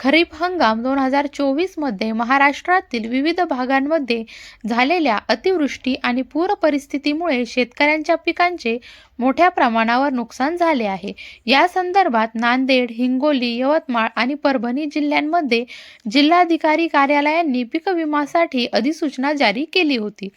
खरीप हंगाम दोन हजार चोवीसमध्ये महाराष्ट्रातील विविध भागांमध्ये झालेल्या अतिवृष्टी आणि पूर परिस्थितीमुळे शेतकऱ्यांच्या पिकांचे मोठ्या प्रमाणावर नुकसान झाले आहे. या संदर्भात नांदेड हिंगोली यवतमाळ आणि परभणी जिल्ह्यांमध्ये जिल्हाधिकारी कार्यालयांनी पीक विमासाठी अधिसूचना जारी केली होती.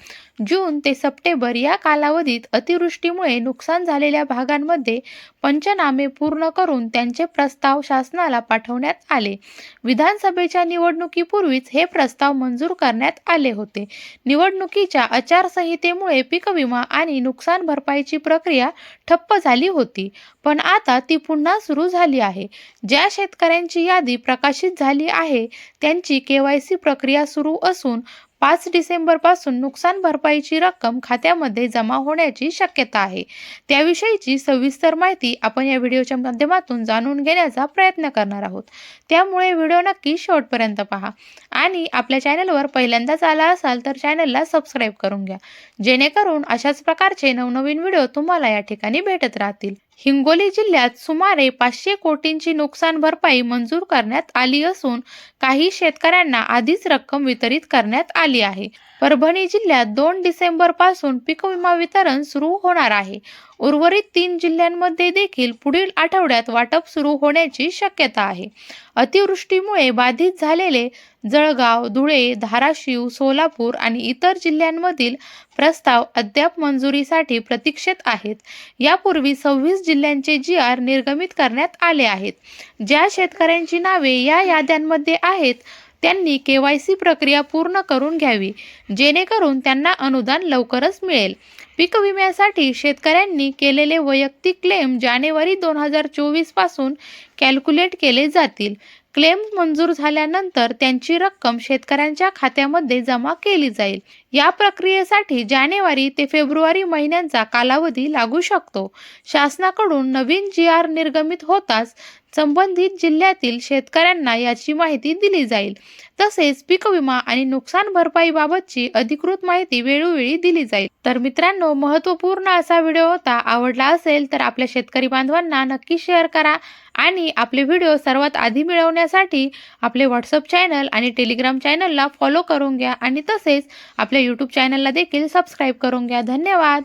जून ते सप्टेंबर या कालावधीत अतिवृष्टीमुळे नुकसान झालेल्या भागांमध्ये पंचनामे पूर्ण करून त्यांचे प्रस्ताव शासनाला पाठवण्यात आले. विधानसभेच्या निवडणुकीपूर्वीच हे प्रस्ताव मंजूर करण्यात आले होते. निवडणुकीच्या आचारसंहितेमुळे पीक विमा आणि नुकसान भरपाईची प्रक्रिया ठप्प झाली होती पण आता ती पुन्हा सुरू झाली आहे. ज्या शेतकऱ्यांची यादी प्रकाशित झाली आहे त्यांची केवायसी प्रक्रिया सुरू असून पाच डिसेंबरपासून नुकसान भरपाईची रक्कम खात्यामध्ये जमा होण्याची शक्यता आहे. त्याविषयीची सविस्तर माहिती आपण या व्हिडिओच्या माध्यमातून जाणून घेण्याचा प्रयत्न करणार आहोत. त्यामुळे व्हिडिओ नक्की शेवटपर्यंत पहा. आणि आपल्या चॅनलवर पहिल्यांदाच आला असाल तर चॅनलला सबस्क्राईब करून घ्या. जेणेकरून अशाच प्रकारचे नवनवीन व्हिडिओ तुम्हाला या ठिकाणी भेटत राहतील. हिंगोली जिल्ह्यात सुमारे पाचशे कोटींची नुकसान भरपाई मंजूर करण्यात आली असून काही शेतकऱ्यांना आधीच रक्कम वितरित करण्यात आली आहे. परभणी जिल्ह्यात दोन डिसेंबरपासून पीक विमा वितरण सुरू होणार आहे. उर्वरित तीन जिल्ह्यांमध्ये देखील पुढील आठवड्यात वाटप सुरू होण्याची शक्यता आहे. अतिवृष्टीमुळे बाधित झालेले जळगाव धुळे धाराशिव सोलापूर आणि इतर जिल्ह्यांमधील प्रस्ताव अद्याप मंजुरीसाठी प्रतीक्षेत आहेत. यापूर्वी सव्वीस जिल्ह्यांचे जी आर निर्गमित करण्यात आले आहेत. ज्या शेतकऱ्यांची नावे या याद्यांमध्ये आहेत त्यांनी के वाय सी प्रक्रिया पूर्ण करून घ्यावी जेणेकरून त्यांना अनुदान लवकरच मिळेल. पीक विम्यासाठी शेतकऱ्यांनी केलेले वैयक्तिक क्लेम जानेवारी दोन हजार चोवीसपासून कॅल्क्युलेट केले जातील. क्लेम मंजूर झाल्यानंतर त्यांची रक्कम शेतकऱ्यांच्या खात्यामध्ये जमा केली जाईल. या प्रक्रियेसाठी जानेवारी ते फेब्रुवारी महिन्यांचा कालावधी लागू शकतो. शासनाकडून नवीन जी आर निर्गमित होताच संबंधित जिल्ह्यातील शेतकऱ्यांना याची माहिती दिली जाईल. तसेच पीक विमा आणि नुकसान भरपाईबाबतची अधिकृत माहिती वेळोवेळी दिली जाईल. तर मित्रांनो महत्त्वपूर्ण असा व्हिडिओ होता आवडला असेल तर आपल्या शेतकरी बांधवांना नक्की शेअर करा आणि आपले व्हिडिओ सर्वात आधी मिळवण्यासाठी आपले व्हॉट्सअप चॅनल आणि टेलिग्राम चॅनलला फॉलो करून घ्या आणि तसेच आपल्या यूट्यूब चॅनलला देखील सबस्क्राईब करून घ्या. धन्यवाद!